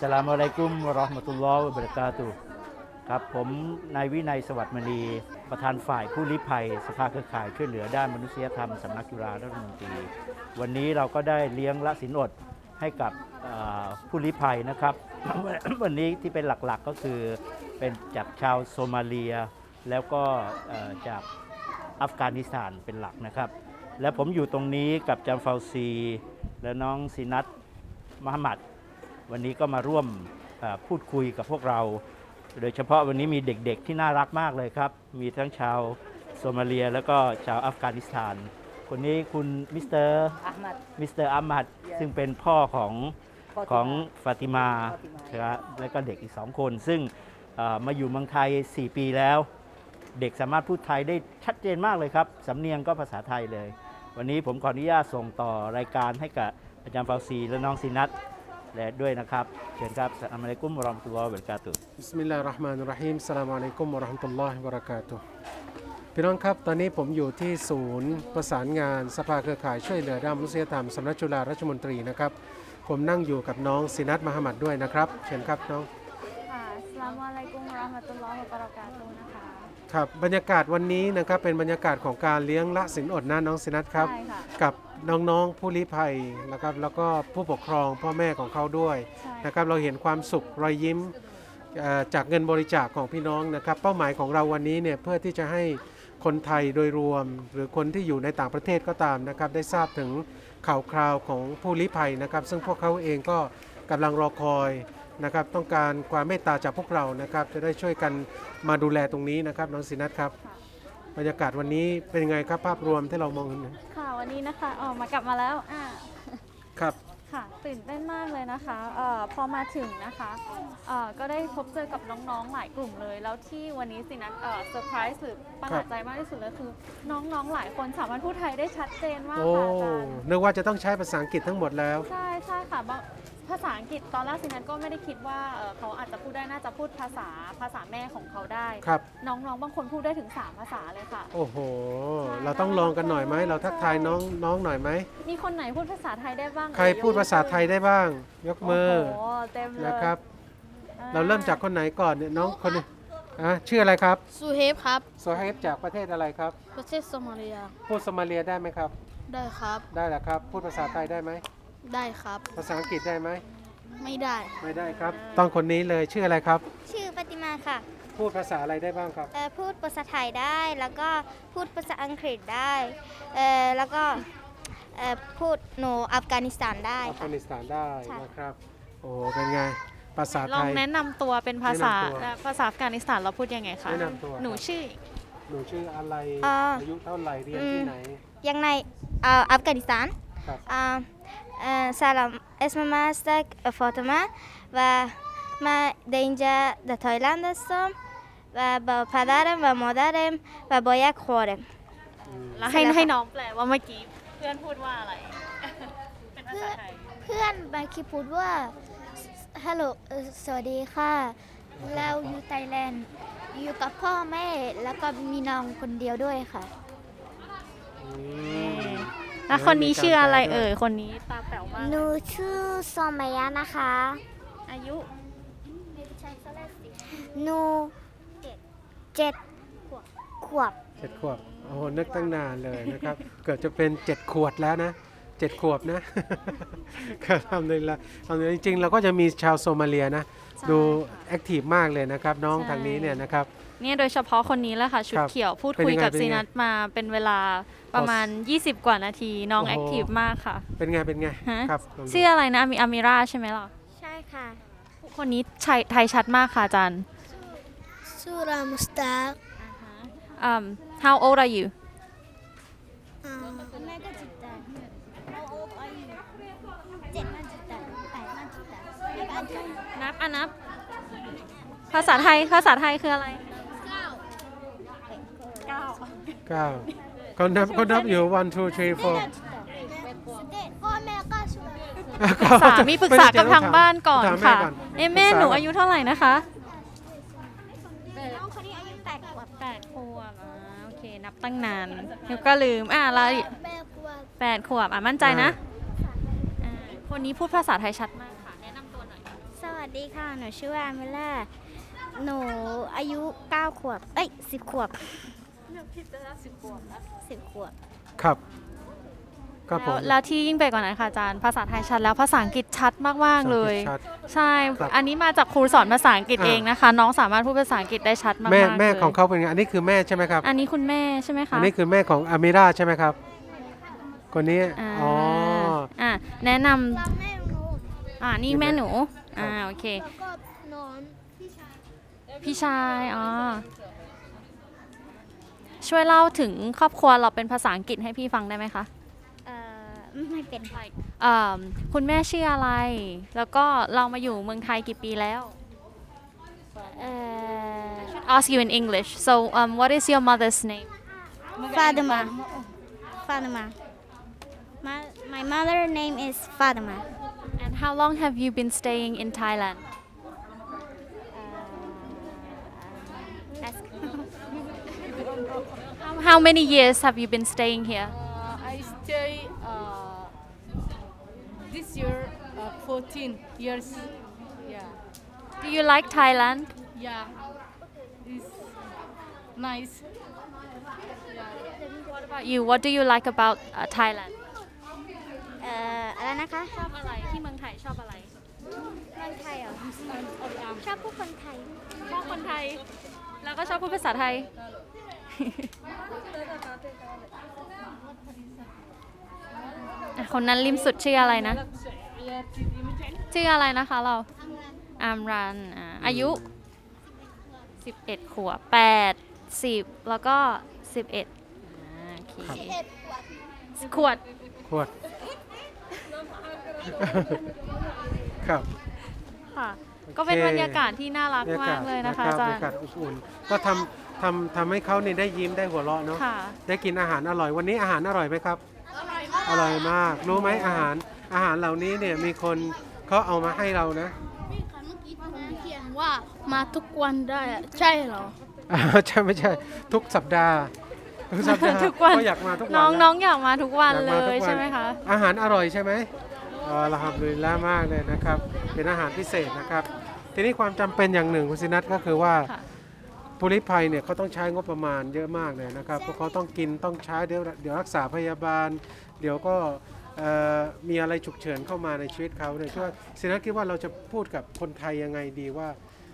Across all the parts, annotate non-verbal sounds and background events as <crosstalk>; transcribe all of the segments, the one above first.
สลามอะลัยกุมราะห์มะตุลลอฮ์วบรกาตุครับผมนายวินัยสวัสดิ์มณีประธานฝ่ายผู้ลี้ภัย สภาเครือข่ายช่วยเหลือด้านมนุษยธรรมสำนักจุฬารัฐมนตรี วันนี้เราก็ได้เลี้ยงละสินอดให้กับผู้ลี้ภัยนะครับ วันนี้ที่เป็นหลักๆก็คือเป็นจากชาวโซมาเลีย แล้วก็จากอัฟกานิสถานเป็นหลักนะครับ และผมอยู่ตรงนี้กับจามฟาวซี และน้องซินัทมหมัด วันนี้ก็มาร่วมเอ่อพูดคุยกับพวกเรา โดยเฉพาะวันนี้มีเด็กๆที่น่ารักมากเลยครับ มีทั้งชาวโซมาเลียแล้วก็ชาวอัฟกานิสถาน คนนี้คุณมิสเตอร์ Ahmad มิสเตอร์อัมมัดซึ่งเป็นพ่อของ Fatima ของฟาติมา Fatima ครับแล้วก็เด็กอีกสองคน ซึ่งเอ่อมาอยู่เมืองไทย 4 ปีแล้ว เด็กสามารถพูดไทยได้ชัดเจนมากเลยครับ สำเนียงก็ภาษาไทยเลย วันนี้ผมขออนุญาตส่งต่อรายการให้กับอาจารย์ฟาวซีและน้องซินัท และด้วยนะครับเชิญครับอัสสลามุอะลัยกุมวะเราะห์มะตุลลอฮ์วะบะเราะกาตุฮ์บิสมิลลาฮิรเราะห์มานิรเราะฮีมสลามอะลัยกุมวะเราะห์มะตุลลอฮิวะบะเราะกาตุฮ์พี่น้องครับ ตอนนี้ผมอยู่ที่ศูนย์ประสานงานสภาเครือข่ายช่วยเหลือด้านมนุษยธรรมสำนักจุฬาราชมนตรีนะครับ ผมนั่งอยู่กับน้องซินัทมหมัดด้วยนะครับ เชิญครับน้อง ค่ะอัสสลามุอะลัยกุมวะเราะห์มะตุลลอฮ์วะบะเราะกาตุฮ์นะ คะครับบรรยากาศวันนี้นะครับเป็นบรรยากาศของการเลี้ยงละสินอดนะน้องซินัทครับ ใช่ค่ะกับน้องๆผู้ลี้ภัยนะครับแล้วก็ผู้ปกครองพ่อแม่ของเขาด้วยใช่ นะครับเราเห็นความสุขรอยยิ้มเอ่อจากเงินบริจาคของพี่น้องนะครับเป้าหมายของเราวันนี้เนี่ยเพื่อที่จะให้คนไทยโดยรวม หรือคนที่อยู่ในต่างประเทศก็ตามนะครับได้ทราบถึงข่าวคราวของผู้ลี้ภัยนะครับ ซึ่งพวกเขาเองก็กำลังรอคอย นะครับต้องการความเมตตาจากพวกเรานะครับจะได้ช่วยกันมาดูแลตรงนี้นะครับน้องสินัทครับบรรยากาศวันนี้เป็นยังไงครับภาพรวมที่เรามองเห็นค่ะวันนี้นะคะออกมากลับมาแล้วอ่าครับค่ะตื่นเต้นมากเลยนะคะเอ่อพอมาถึงนะคะเอ่อก็ได้พบเจอกับน้องๆหลายกลุ่มเลย แล้วที่วันนี้สินะเอ่อเซอร์ไพรส์หรือประหลาดใจมากที่สุดเลยคือ น้องๆหลายคนสามารถพูดไทยได้ชัดเจนมากโอ้ค่ะอาจารย์นึกว่าจะต้องใช้ภาษาอังกฤษทั้งหมดแล้ว ใช่ใช่ค่ะบาง ภาษาอังกฤษตอนแรกสินันก็ไม่ได้คิดว่าเอ่อเขาอาจจะพูดได้น่าจะพูดภาษาภาษาแม่ของเขาได้ ครับ น้องๆ บางคนพูดได้ถึง 3 ภาษาเลยค่ะ โอ้โหเราต้องลองกันหน่อยไหม เราทักทายน้องน้องหน่อยไหม มีคนไหนพูดภาษาไทยได้บ้างใครพูดภาษาไทยได้บ้าง ยกมือโอ้โหเต็มเลยนะครับ อ่เราเริ่มจากคนไหนก่อนเนี่ยน้องคนนี้อะชื่ออะไรครับสุเฮฟครับ โซเฮฟจากประเทศอะไรครับ ประเทศโซมาเลียพูดสมาเลียได้ไหมครับ ได้ครับ ได้แหละครับ พูดภาษาไทยได้ไหม ได้ครับ ภาษาอังกฤษได้ไหมไม่ได้ ไม่ได้ครับ ต้องคนนี้เลยชื่ออะไรครับ ชื่อปฏิมาค่ะพูดภาษาอะไรได้บ้างครับ เอ่อพูดภาษาไทยได้แล้วก็พูดภาษาอังกฤษได้เอ่อแล้วก็เอ่อพูดโนอัฟกานิสถานได้อัฟค่ะ กานิสถานได้ใช่ นะครับ โอ้โหเป็นไง ภาษาลไทองย แนะนำตัวเป็นภาษาแนะนำตัวเอ่อภาษาอัฟกานิสถานเราพูดยังไงคะแนะนำตัว หนูชื่อหนูชื่ออะไรอ่าอายุเท่าไหร่เรียนอืมที่ไหน ยังในเอ่ออัฟกานิสถานครับ อ่าเอ่อ سلام اسم من هستک فاطمه و من در اینجا در تایلند هستم و با پدرم و مادرم و با یک خورم แล้วให้ ใช่แล้วค่ะ ให้น้องแปลว่าเมื่อกี้เพื่อนพูดว่าอะไร เป็นภาษาไทย เพื่อนบางคีพูดว่าฮัลโหลเอ่อสวัสดีค่ะ เราอยู่ไทยแลนด์ อยู่กับพ่อแม่ แล้วก็มีน้องคนเดียวด้วยค่ะ อืม แล้วคนนี้ชื่ออะไรเอ่ย คนนี้ตาแป๋วมากหนูชื่อซอมายะนะคะ อายุหนูเจ็ดขวบ เจ็ดขวบ โอ้โห นึกตั้งนานเลยนะครับ เกิดจะเป็นเจ็ดขวดแล้วนะเจ็ดขวบนะก็ทำเลยละทำเลยจริงๆ เราก็จะมีชาวโซมาเลียนะใช่ ดูค่ะแอคทีฟมากเลยนะครับน้องใช่ทางนี้เนี่ยนะครับ เนี่ยโดยเฉพาะคนนี้แหละค่ะ ชุดครับเขียวพูดเป็นคุยยังไงกับเป็นซียังไงนัทมาเป็นเวลาประมาณ 20 กว่านาทีน้องโอ้โห แอคทีฟมากค่ะ เป็นไงเป็นไงฮะ ครับลองดูชื่ออะไรนะมีอามิราใช่ไหมล่ะ ใช่ค่ะคนนี้ไทยไทยชัดมากค่ะอาจารย์ สุรามุสตา um how old are you แม่ก็จิตตาเจ็ดมันจิตตาแปดมันจิตตาแล้วก็อั นที่นับอะนับ ภาษาไทย ภาษาไทยคืออะไรเก้าเก้าเขานับเขานับอยู่ one two three four พ่อแม่ก็ช่วย ปรึกษามีปรึกษากับทางบ้านก่อนถามแม่ค่ะ ก่อนเอ้แม่ปรึกษาหนูก่อนอายุเท่าไหร่นะคะน้องคนนี้อายุแปดขวบแปดขวบอ่าโอเค นับตั้งนานเดี๋ยวก็ลืม อะแล้วแปดขวบแปดขวบ อะ มั่นใจนะอ่าคนนี้พูดภาษาไทยชัดมาก สวัสดีค่ะ หนูชื่อว่าอาเมล่า หนูอายุ 9 ขวบ เอ้ย 10 ขวบพี่จะสิบขวบแล้ว10 ขวบ ครับครับผมแล้วที่ยิ่งไปกว่านั้นค่ะอาจารย์ ภาษาไทยชัดแล้วภาษาอังกฤษชัดมาก ๆ เลย ชัด ใช่ ครับอันนี้มาจากครูสอนภาษาอังกฤษอ่า เองนะคะ น้องสามารถพูดภาษาอังกฤษได้ชัดมากๆแม่แม่ลยของเขาเป็นไงอันนี้คือแม่ใช่ไหมครับ อันนี้คุณแม่ใช่ไหมคะอันนี้คือแม่ของอามิราใช่ไหมครับ คนนี้อ่าอ๋อ อะแนะนำแล้วแม่หนูอ่านี่แม่หนู อ่าโอเค แล้วก็นอนพี่ชายพี่ชาย อ๋อ ช่วยเล่าถึงครอบครัวเราเป็นภาษาอังกฤษให้พี่ฟังได้ไหมคะ เอ่อไม่เป็นอ่าคุณแม่ชื่ออะไร แล้วก็เรามาอยู่เมืองไทยกี่ปีแล้ว เอ่อ ask you in English so um what is your mother's name Fatima Fatima my my mother name is Fatima and how long have you been staying in Thailand? Uh, ask. How, <laughs> how many years have you been staying here? Uh, I stay uh, this year uh, 14 years. Yeah, do you like Thailand? Yeah, it's nice. what about you? What do you like about uh, Thailand? เอ่ออะไรนะคะ ชอบอะไรที่เมืองไทยชอบอะไร เมืองไทยเหรอ ชอบผู้คนไทย ชอบคนไทย แล้วก็ชอบพูดภาษาไทยอะคนนั้นริมสุดชื่ออะไรนะ ชื่ออะไรนะคะเรา อามรันอ่าอายุ 11 ขวบ8 10 แล้วก็ 11อ่าโอเคขวด ขวด ครับค่ะ ก็เป็นบรรยากาศที่น่ารักมากเลยนะคะอาบรจารรย์ยากาศอบอุ่นก็ทำทำทำให้เขาเนี่ยได้ยิ้มได้หัวเราะเนาะค่ะ ได้กินอาหารอร่อยวันนี้อาหารอร่อยไหมครับ อร่อยมากรู้ไหมอาหารอาหารเหล่านี้เนี่ยมีคนเขาเอามาให้เรานะพี่คะเมื่อกี้ผมเขียนว่ามาทุกวันได้อะใช่เหรอ อ่าใช่ไม่ใช่ ทุกสัปดาห์ทุกสัปดาห์ทุกวัน ก็อยากมาทุกวันน้องนะน้องอยากมาทุกวันอยากเลมาทุกยวันใช่ไหมคะ อาหารอร่อยใช่ไหม อ๋อละครับเลยละมากเลยนะครับ เป็นอาหารพิเศษนะครับ ทีนี้ความจำเป็นอย่างหนึ่งคุณสินัทก็คือว่าค่ะผู้ลี้ภัยเนี่ยเขาต้องใช้งบประมาณเยอะมากเลยนะครับเพราะเขาต้องกินต้องใช้เดี๋ยวเดี๋ยวรักษาพยาบาล เดี๋ยวก็เอ่อมีอะไรฉุกเฉินเข้ามาในชีวิตเขาเนี่ยคิดว่าสินัทคิดว่าเราจะพูดกับคนไทยยังไงดีว่า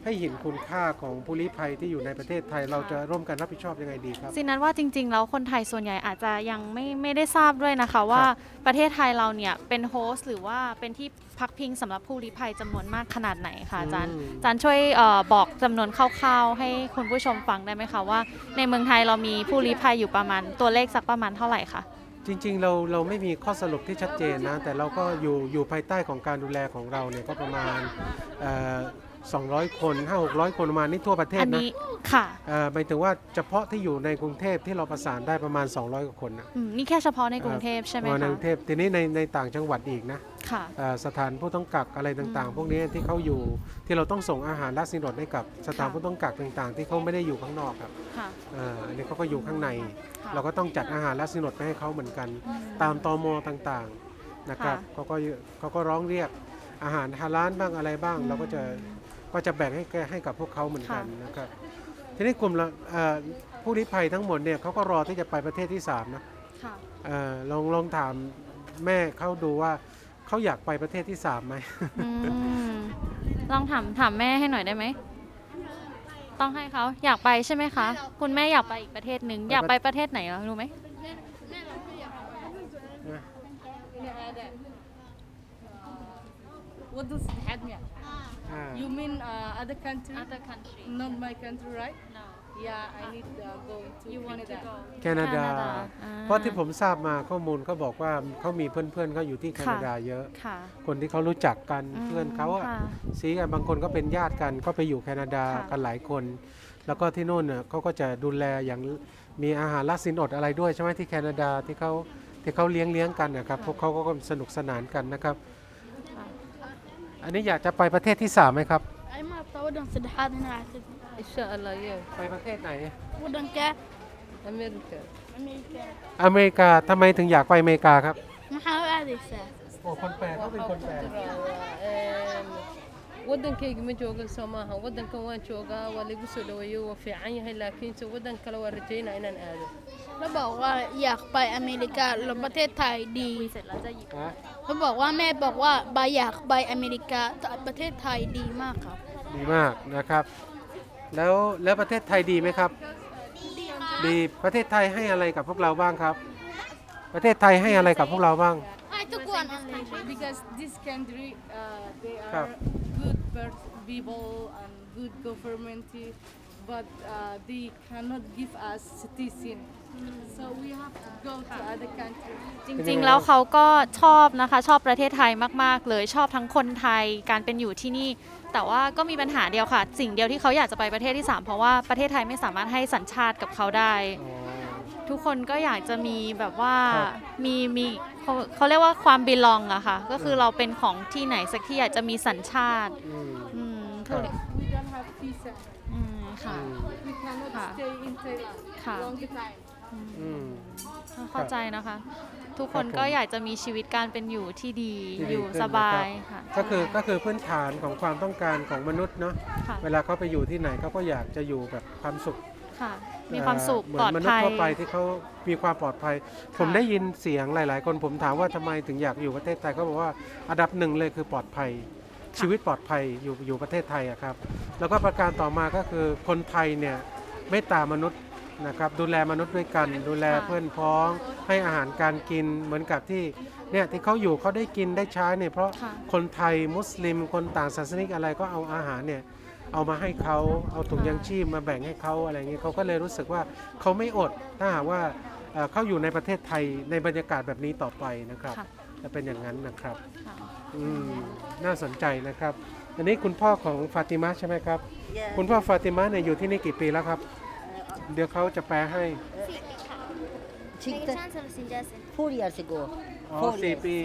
ให้เห็นคุณค่าของผู้ลี้ภัยที่อยู่ในประเทศไทย เราจะร่วมกันรับผิดชอบยังไงดีครับ สินั้นว่าจริง ๆ แล้วคนไทยส่วนใหญ่อาจจะยังไม่ไม่ได้ทราบด้วยนะคะว่าประเทศไทยเราเนี่ยเป็นโฮสต์หรือว่าเป็นที่พักพิงสำหรับผู้ลี้ภัยจำนวนมากขนาดไหนคะอาจารย์อืมอาจารย์ช่วยเออบอกจำนวนคร่าวๆ ให้คุณผู้ชมฟังได้ไหมคะว่า ในเมืองไทยเรามีผู้ลี้ภัยอยู่ประมาณตัวเลขสักประมาณเท่าไหร่คะจริงๆ เราเราไม่มีข้อสรุปที่ชัดเจนนะ แต่เราก็อยู่อยู่ภายใต้ของการดูแลของเราเนี่ยก็ประมาณเอ่อ 200 คน 5 600 คนประมาณนี้ทั่วประเทศอันนะนี้ค่ะเอ่อหมายถึงว่าเฉพาะที่อยู่ในกรุงเทพที่เราประสานได้ประมาณ 200กว่าคนนะอืมนี่แค่เฉพาะในกรุงเทพใช่ไหมประาณในคะกรุงเทพทีนี้ในในต่างจังหวัดอีกนะค่ะ เอ่อสถานผู้ต้องกักอะไรต่างอืมๆพวกนี้ที่เขาอยู่ที่เราต้องส่งอาหารและสินอดให้กับสถานค่ะ ผู้ต้องกักต่างๆ ที่เขาไม่ได้อยู่ข้างนอกครับค่ะเอ่ออันนี้เขาก็อยู่ข้างใน ค่ะเราก็ต้องจัดอาหารและสินอดไปให้เขาเหมือนกัน อืมตามตมต่างๆนะครับค่ะเขาก็เขาก็ร้องเรียกอาหารฮาลาลบ้างอะไรบ้าง อืม เราก็จะ ก็จะแบ่งให้แก่ให้กับพวกเขาเหมือนกันค่ะนะครับทีนี้กลุ่มละเอ่อผู้ลี้ภัยทั้งหมดเนี่ยเขาก็รอที่จะไปประเทศที่สามนะค่ะเอ่อลองลองถามแม่เขาดูว่าเขาอยากไปประเทศที่สามไหมอืมลองถามถามแม่ให้หน่อยได้ไหมต้องให้เขาอยากไปใช่ไหมคะ คุณแม่อยากไปอีกประเทศหนึ่งอยากไปประเทศไหนเหรอรู้ไหม What does it have me? อ่า You mean uh, other country? other country Not my country, right? no Yeah, I need uh, go to you want to Canada. go แคนาดาอ่เพราะที่ผมทราบมาข้อมูลเขาบอกว่าเขามีเพื่อนๆเขาอยู่ที่แคนาดาเยอะ ค่ะคนที่เขารู้จักกันมเพื่อนเขาอะค่ะ ซีกันบางคนก็เป็นญาติกันก็ไปอยู่แคนาดาค่ะ กันหลายคน แล้วก็ที่นู่นเนี่ยเขาก็จะดูแลอย่างมีอาหารละสินอดอะไรด้วยใช่ไหมที่แคนาดาที่เขาที่เขาเลี้ยงเลี้ยงกันนะครับพวกเขาก็สนุกสนานกันนะครับค่ะ อันนี้อยากจะไปประเทศที่สามไหมครับ Ay ma tawadan saddexaad inaa aatid Inshallah, yeah. ไปประเทศไหน waddanka America. Amerika อเมริกาทำไมถึงอยากไปอเมริกาครับ maxaa u aadaysaa โอ้คนแปลเขาเป็นคนแปล Um, wadankayga ma jooga soo maaha wadankan waan joogaa waa lagu soo dhaweeyo waa fiican yahay laakiinse wadan kale waa rajaynaa inaan aado แล้วบอกว่าอยากไปอเมริกาแล้วประเทศไทยดีเสร็จแล้วจะหยิบฮะเขาบอกว่าแม่บอกว่าบายอยากไปอเมริกาแต่ประเทศไทยดีมากครับ ดีมากนะครับ แล้วแล้วประเทศไทยดีไหมครับ ดีประเทศไทยให้อะไรกับพวกเราบ้างครับ ประเทศไทยให้อะไรกับพวกเราบ้างให้ทุกคน because this country uh, they ครับ are good per- people and good government but uh, they cannot give us citizen so we have to go to other country จริงๆ แล้วเขาก็ชอบนะคะ ชอบประเทศไทยมาก ๆ เลยชอบทั้งคนไทยการเป็นอยู่ที่นี่ แต่ว่าก็มีปัญหาเดียวค่ะ สิ่งเดียวที่เขาอยากจะไปประเทศที่ 3 เพราะว่าประเทศไทยไม่สามารถให้สัญชาติกับเขาได้ ทุกคนก็อยากจะมีแบบว่าครับมีมีเขาเขาเรียกว่าความบิลองอะค่ะ ก็คือเราเป็นของที่ไหนสักที่อยากจะมีสัญชาติอืม อืมครับ we don't have visa อืมค่ะ we cannot ค่ะ stay in Thailand ค่ะ long time อืม เข้าใจนะคะ ทุกคนครับผมก็อยากจะมีชีวิตการเป็นอยู่ที่ดีที่ดีอยู่ขึ้นสบายนะครับ ค่ะก็คือก็คือพื้นฐานของความต้องการของมนุษย์เนาะค่ะเวลาเขาไปอยู่ที่ไหนเขาก็อยากจะอยู่แบบความสุขค่ะ มีความสุขเหมืปลออนดมนุษภัย์ย ทั่วไปที่เขามีความปลอดภัย ผมได้ยินเสียงหลาย ๆ คนผมถามว่าทำไมถึงอยากอยู่ประเทศไทยเขาบอกว่าอันดับหนึ่งเลยคือปลอดภัย ชีวิตปลอดภัยอยู่อยู่ประเทศไทยอะครับ แล้วก็ประการต่อมาก็คือคนไทยเนี่ยเมตตามนุษย์ นะครับดูแลมนุษย์ด้วยกัน ดูแลค่ะเพื่อนพ้องให้อาหารการกินเหมือนกับที่เนี่ยที่เขาอยู่เขาได้กินได้ใช้เนี่ยเพราะค่ะ คนไทยมุสลิมคนต่างศาสนิกอะไรก็เอาอาหารเนี่ยเอามาให้เขาเอาถุงยังชีพมาแบ่งให้เขาอะไรเงี้ยเขาก็เลยรู้สึกว่าเขาไม่อดถ้าหากว่าเอ่อเขาอยู่ในประเทศไทยในบรรยากาศแบบนี้ต่อไปนะครับค่ะ จะเป็นอย่างนั้นนะครับ ค่ะอืมน่าสนใจนะครับ อันนี้คุณพ่อของฟาติมาใช่ไหมครับ คุณพ่อฟาติมาเนี่ยอยู่ที่นี่กี่ปีแล้วครับ เดี๋ยวเขาจะแปลให้ Six, Nag-chance sila si Justin. four years ago. อ๋อ Four สี่ years. ปี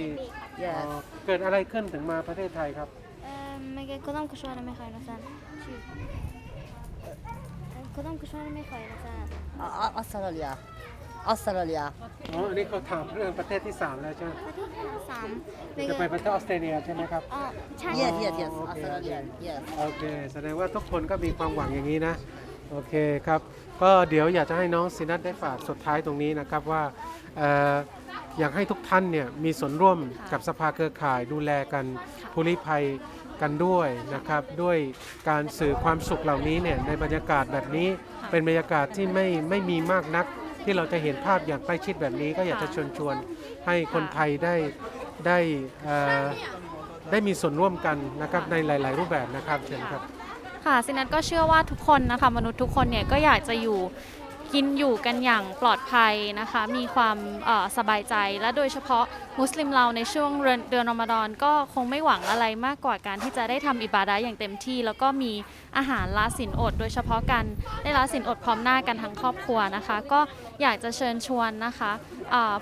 Yes. อ๋อเกิดอะไรขึ้นถึงมาประเทศไทยครับ Magkakodam ko siya na may kaino saan. Kodam ko siya na may kaino saan. A- a- Australia. Australia. อ๋อ อันนี้เขาถามเรื่องประเทศที่ 3 แล้วใช่ไหม Sam. จะไปประเทศออสเตรเลียใช่ไหมครับ Yes, yes, yes. Australia. Yes. โอเค แสดงว่าทุกคนก็มีความหวังอย่างนี้นะ โอเคครับ ก็เดี๋ยวอยากจะให้น้องซินัทได้ฝากสุดท้ายตรงนี้นะครับว่าอออยากให้ทุกท่านเนี่ยมีส่วนร่วมกับสภาเครือข่ายดูแลกันผู้ลี้ภัยกันด้วยนะครับ ด้วยการสื่อความสุขเหล่านี้เนี่ยในบรรยากาศแบบนี้เป็นบรรยากาศที่ไม่ไม่มีมากนัก ที่เราจะเห็นภาพอย่างใกล้ชิดแบบนี้ ก็อยากจะชิญชวนให้คนไทยได้ได้ได้มีส่วนร่วมกันนะครับในหลาย ๆ รูปแบบนะครับเชิญครับ ค่ะซินัทก็เชื่อว่าทุกคนนะคะมนุษย์ทุกคนเนี่ยก็อยากจะอยู่กินอยู่กันอย่างปลอดภัยนะคะ มีความสบายใจและโดยเฉพาะมุสลิมเราในช่วงเดือนอนรอมฎอนก็คงไม่หวังอะไรมากกว่าการที่จะได้ทำอิบาดะอย่างเต็มที่ แล้วก็มีอาหารละสินอด โดยเฉพาะการได้ละสินอดพร้อมหน้ากันทั้งครอบครัวนะคะ ก็อยากจะเชิญชวนนะคะ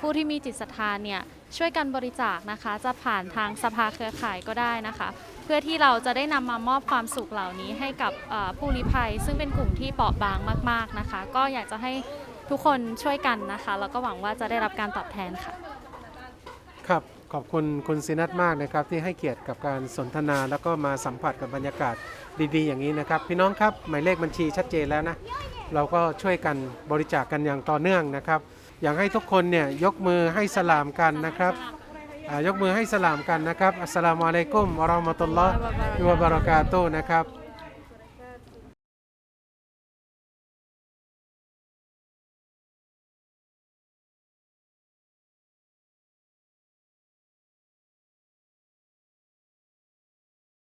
ผู้ที่มีจิตศรัทธาเนี่ย ช่วยกันบริจาคนะคะ จะผ่านทางสภาเครือข่ายก็ได้นะคะ เพื่อที่เราจะได้นำมามอบความสุขเหล่านี้ให้กับผู้ลี้ภัย ซึ่งเป็นกลุ่มที่เปราะบางมาก ๆนะคะ ก็อยากจะให้ทุกคนช่วยกันนะคะแล้วก็หวังว่าจะได้รับการตอบแทนค่ะ ครับขอบคุณคุณซินัทมากนะครับที่ให้เกียรติกับการสนทนาแล้วก็มาสัมผัสกับบรรยากาศดีๆ อย่างนี้นะครับ พี่น้องครับหมายเลขบัญชีชัดเจนแล้วนะ เราก็ช่วยกันบริจาคกันอย่างต่อเนื่องนะครับ อยากให้ทุกคนเนี่ยยกมือให้สลามกันนะครับอายกมือให้สลามกันนะครับอัสสลามุอะลัยกุมวะเราะห์มะตุลลอฮ์วะบะเราะกาตุนะครับ